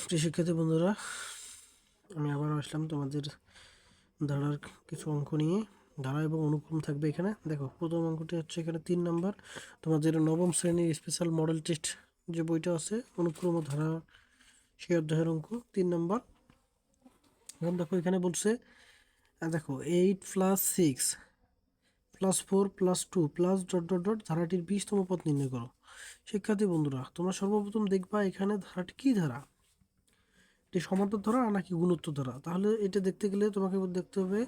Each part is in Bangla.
শিক্ষার্থী বন্ধুরা, আমি আবার আসলাম তোমাদের ধারার কিছু অঙ্ক নিয়ে। ধারা এবং অনুক্রম থাকবে এখানে। দেখো, প্রথম অঙ্কটি হচ্ছে এখানে তিন নাম্বার। তোমাদের নবম শ্রেণির স্পেশাল মডেল টেস্ট যে বইটা আছে, অনুক্রম ধারা সেই অধ্যায়ের অঙ্ক, তিন নাম্বার। এখন দেখো, এখানে বলছে দেখো eight plus six plus four plus two plus dot dot dot ধারাটির বিশতম পথ নির্ণয় করো। শিক্ষার্থী বন্ধুরা, তোমরা সর্বপ্রথম দেখবা এখানে ধারাটি কী ধারা? এটি সমান্তর ধারা নাকি গুণোত্তর ধারা? তাহলে এটা দেখতে গেলে তোমাকে দেখতে হবে,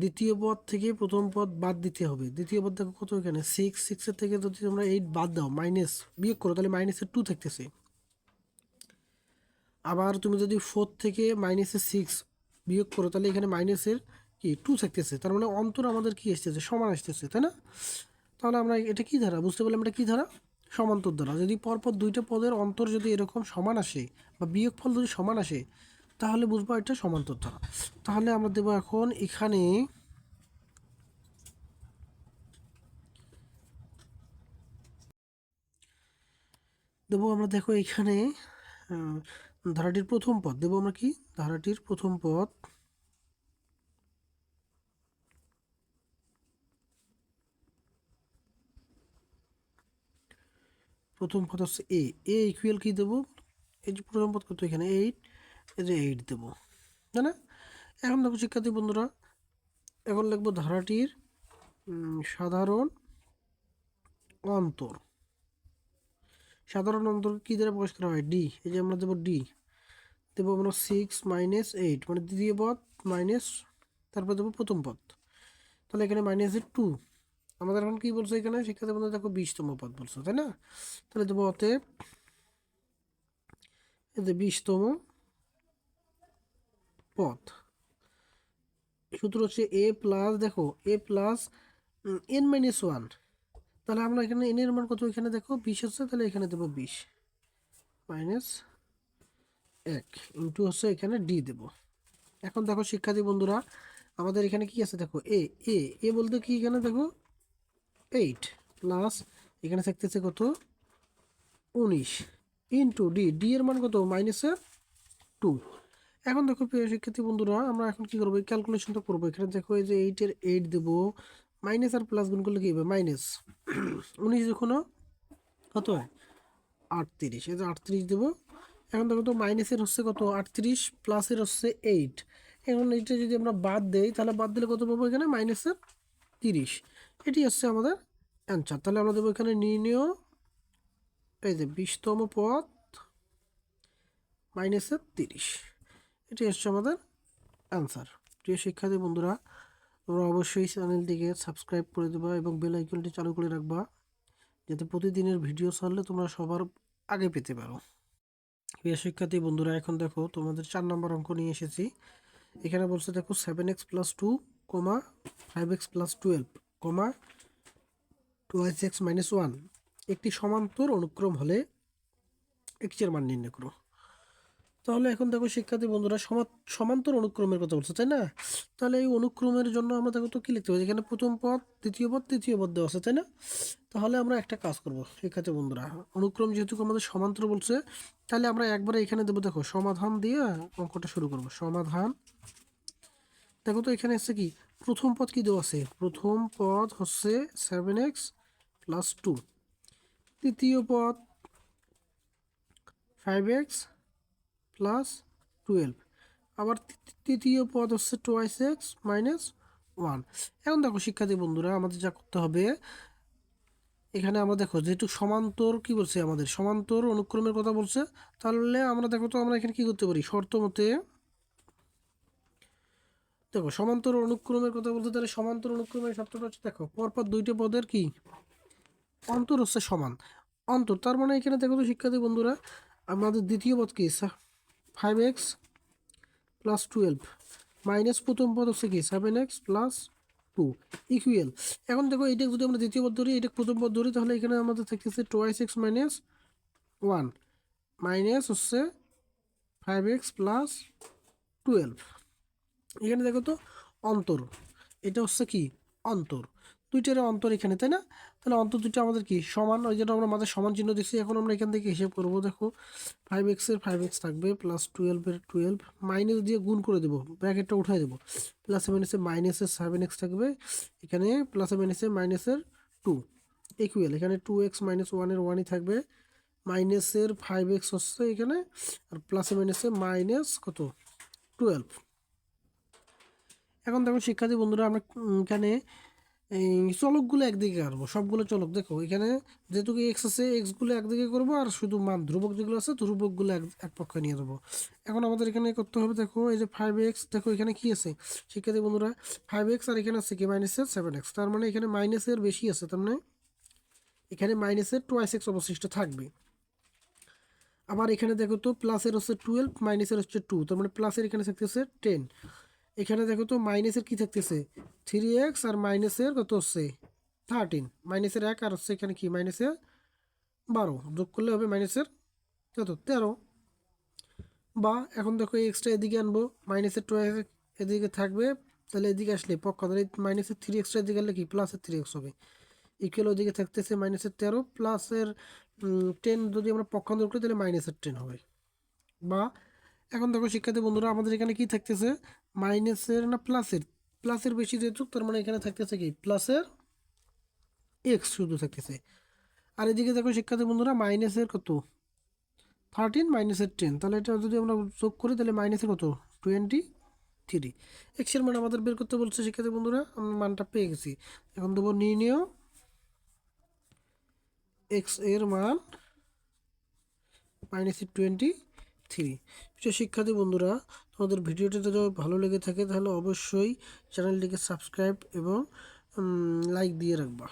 দ্বিতীয় পদ থেকে প্রথম পদ বাদ দিতে হবে। দ্বিতীয় পদ দেখো কত এখানে? সিক্স সিক্সের থেকে যদি তোমরা এইট বাদ দাও মাইনাস বিয়োগ করো, তাহলে মাইনাসের টু থাকতেছে। আবার তুমি যদি ফোর থেকে মাইনাসের সিক্স বিয়োগ করো, তাহলে এখানে মাইনাসের কি? টু থাকতেছে। তার মানে অন্তর আমাদের কি আসতেছে সমান আসতেছে তাই না? তাহলে আমরা এটা কি ধারা? বুঝতে পারলাম এটা কি ধারা? সমান্তর ধারা যদি পরপর দুইটা পদের অন্তর যদি এরকম সমান আসে বা বিয়োগফল যদি সমান আসে, তাহলে বুঝব এটা সমান্তর ধারা তাহলে আমরা দেবো এখন এখানে দেবো আমরা দেখো এখানে ধারাটির প্রথম পদ। দেবো আমরা কি? ধারাটির প্রথম পদ প্রথম পদ হচ্ছে এ এ ইকুয়াল কী দেবো? এই যে প্রথম পদ কত এখানে? এইট এই যে এইট দেবো। তাই না? এখন দেখো শিক্ষার্থী বন্ধুরা, এখন লিখব ধারাটির সাধারণ অন্তর। সাধারণ অন্তর কী দ্বারা প্রকাশ করা হয়? ডি এই যে আমরা দেবো ডি দেবো আমরা সিক্স মাইনাস এইট মানে দ্বিতীয় পদ মাইনাস তারপর দেবো প্রথম পদ। তাহলে এখানে মাইনাসের টু আমাদের এখন কি বলছো এখানে? শিক্ষার্থী বন্ধু, দেখো বিশতম পদ বলছো, তাই না? তাহলে দেবো অতএব যে বিশতম পথ সূত্র হচ্ছে এ প্লাস, দেখো, A plus N minus one. তাহলে আমরা এখানে এন এর মান কত? এখানে দেখো বিশ হচ্ছে তাহলে এখানে দেবো বিশ মাইনাস এক ইন্টু হচ্ছে এখানে ডি দেব। এখন দেখো শিক্ষার্থী বন্ধুরা, আমাদের এখানে কি আছে? দেখো এ এ এ বলতে কি এখানে? দেখো এইট প্লাস এখানে থাকতেছে কত? উনিশ ইন্টু ডি ডি এর মান কত? মাইনাসের টু এখন দেখো প্রিয় শিক্ষার্থী বন্ধুরা, আমরা এখন কি করব? ক্যালকুলেশনটা করব। এখানে দেখো এই যে এইটের এইট দেবো। মাইনাস আর প্লাস গুণ করলে কি হবে? মাইনাস উনিশ যখন কত? হয় আটত্রিশ। এই যে আটত্রিশ দেবো। এখন দেখো তো মাইনাসের হচ্ছে কত? আটত্রিশ প্লাসের হচ্ছে এইট এখন এইটা যদি আমরা বাদ দেই, তাহলে বাদ দিলে কত পাবো এখানে? মাইনাসের তিরিশ। এটি হচ্ছে আমাদের অ্যান্সার তাহলে আমরা দেবো এখানে নির্ণয়। এই যে বিশতম পদ মাইনাসের তিরিশ। এটি হচ্ছে আমাদের অ্যান্সার প্রিয় শিক্ষার্থী বন্ধুরা, তোমরা অবশ্যই চ্যানেলটিকে সাবস্ক্রাইব করে দেবা এবং বেল আইকনটি চালু করে রাখবা, যাতে প্রতিদিনের ভিডিও ছাড়লে তোমরা সবার আগে পেতে পারো। প্রিয় শিক্ষার্থী বন্ধুরা, এখন দেখো তোমাদের চার নম্বর অঙ্ক নিয়ে এসেছি। এখানে বলছে দেখো seven X plus two comma five X plus twelve comma twelve X minus one একটি সমান্তর অনুক্রম হলে এক্সের মান নির্ণয় করো। তাহলে এখন দেখো শিক্ষার্থী বন্ধুরা সমা- সমান্তর অনুক্রমের কথা বলছে, তাই না? তাহলে এই অনুক্রমের জন্য আমরা দেখো তো কি লিখতে হবে এখানে প্রথম পদ, দ্বিতীয় পদ, তৃতীয় পদ দেওয়া আছে, তাই না? তাহলে আমরা একটা কাজ করব, শিক্ষার্থী বন্ধুরা। অনুক্রম যেহেতু আমাদের সমান্তর বলছে, তাহলে আমরা একবারে এখানে দেবো, দেখো, সমাধান দিয়ে অঙ্কটা শুরু করব। সমাধান দেখো তো এখানে এসছে কি? প্রথম পদ কি দেওয়া আছে? প্রথম পদ হচ্ছে সেভেন এক্স প্লাস টু তৃতীয় পদ ফাইভ এক্স প্লাস টুয়েলভ আবার তৃতীয় পদ হচ্ছে টোয়াইস এক্স মাইনাস ওয়ান এখন দেখো, শিক্ষার্থী বন্ধুরা, আমাদের যা করতে হবে, এখানে আমরা দেখো, যেহেতু সমান্তর কি বলছে আমাদের? সমান্তর অনুক্রমের কথা বলছে, তাহলে আমরা দেখো তো আমরা এখানে কি করতে পারি? শর্ত মতে দেখো, সমান্তর অনুক্রমের কথা বলতে তাহলে সমান্তর অনুক্রমের শর্তটা হচ্ছে, দেখো, পরপর দুইটা পদের কি? অন্তর হচ্ছে সমান। অন্তর, তার মানে এখানে দেখো তো শিক্ষার্থী বন্ধুরা, আমাদের দ্বিতীয় পদ কি? Five X plus twelve minus প্রথম পদ হচ্ছে কি? Seven X plus two equal এখন দেখো এটা যদি আমরা দ্বিতীয় পদ ধরি এটা প্রথম পদ ধরি, তাহলে এখানে আমাদের থাকতেছে twice x minus one minus হচ্ছে ফাইভ এক্স প্লাস টুয়েলভ এখানে দেখো তো অন্তর। এটা হচ্ছে কি? অন্তর। দুইটার অন্তর এখানে, তাই না? তাহলে অন্তর দুইটা আমাদের কি? সমান, ওই যেটা আমরা মাঝে সমান চিহ্ন দিচ্ছি এখন আমরা এখান থেকে হিসেব করব, দেখো ফাইভ এক্সের ফাইভ এক্স থাকবে প্লাস টুয়েলভের টুয়েলভ মাইনাস দিয়ে গুণ করে দেবো ব্র্যাকেটটা উঠাই দেবো। প্লাসে মাইনাসে মাইনাসের সেভেন এক্স থাকবে, এখানে প্লাসে মাইনাসে মাইনাসের টু ইকুয়াল এখানে টু এক্স মাইনাস ওয়ানের ওয়ানই থাকবে মাইনাসের ফাইভ এক্স হচ্ছে এখানে, আর প্লাসে মাইনাসে মাইনাস কত? টুয়েলভ এখন দেখো শিক্ষার্থী বন্ধুরা, আমরা এখানে, এই চলকগুলো একদিকে আনব সবগুলো চলক। দেখো, এখানে যেহেতু এক্স আছে এক্সগুলো একদিকে করব, আর শুধু মান ধ্রুবক যেগুলো আছে, ধ্রুবকগুলো এক এক পক্ষে নিয়ে যাব এখন আমাদের এখানে করতে হবে, দেখো, এই যে ফাইভ এক্স দেখো এখানে কি আছে? শিক্ষার্থী বন্ধুরা ফাইভ এক্স আর এখানে আছে কি? মাইনাসের সেভেন এক্স তার মানে এখানে মাইনাসের বেশি আছে, তার মানে এখানে মাইনাসের টোয়াইস এক্স অবশিষ্ট থাকবে। আবার এখানে দেখো তো প্লাসের হচ্ছে টুয়েলভ মাইনাসের হচ্ছে টু তার মানে প্লাসের এখানে থাকতেছে টেন এখানে দেখো তো মাইনাসের কি থাকতেছে? থ্রি এক্স আর মাইনাসের কত হচ্ছে? থার্টিন মাইনাসের এক আর হচ্ছে এখানে কি? মাইনাসের বারো। যোগ করলে হবে মাইনাসের কত? তেরো। বা এখন দেখো এক্সট্রা এদিকে আনব। মাইনাসের টু এদিকে থাকবে। তাহলে এদিকে আসলে পক্ষ তাহলে মাইনাসের থ্রি এক্সট্রা এদিকে আনলে কি? প্লাসের থ্রি এক্স হবে। ইকুয়াল ওদিকে থাকতেছে মাইনাসের তেরো প্লাসের টেন যদি আমরা পক্ষান্তর করি তাহলে মাইনাসের টেন হবে। বা এখন দেখো, শিক্ষার্থী বন্ধুরা, আমাদের এখানে কি থাকতেছে? মাইনাসের না প্লাসের প্লাসের বেশি যেহেতু, তার মানে এখানে থাকতেছে কি? প্লাসের এক্স শুধু থাকতেছে। আর এদিকে দেখো, শিক্ষার্থী বন্ধুরা মাইনাসের কত? থার্টিন মাইনাসের টেন তাহলে এটা যদি আমরা যোগ করি, তাহলে মাইনাসের কত? টোয়েন্টি থ্রি এক্সের মান আমাদের বের করতে বলছে, শিক্ষার্থী বন্ধুরা, আমরা মানটা পেয়ে গেছি। এখন দেবো নির্ণয় এক্সের মান মাইনাস টোয়েন্টি থ্রি। প্রিয় শিক্ষার্থী বন্ধুরা, তোমাদের ভিডিওটি যদি ভালো লেগে থাকে, তাহলে অবশ্যই চ্যানেলটিকে সাবস্ক্রাইব এবং লাইক দিয়ে রাখবা।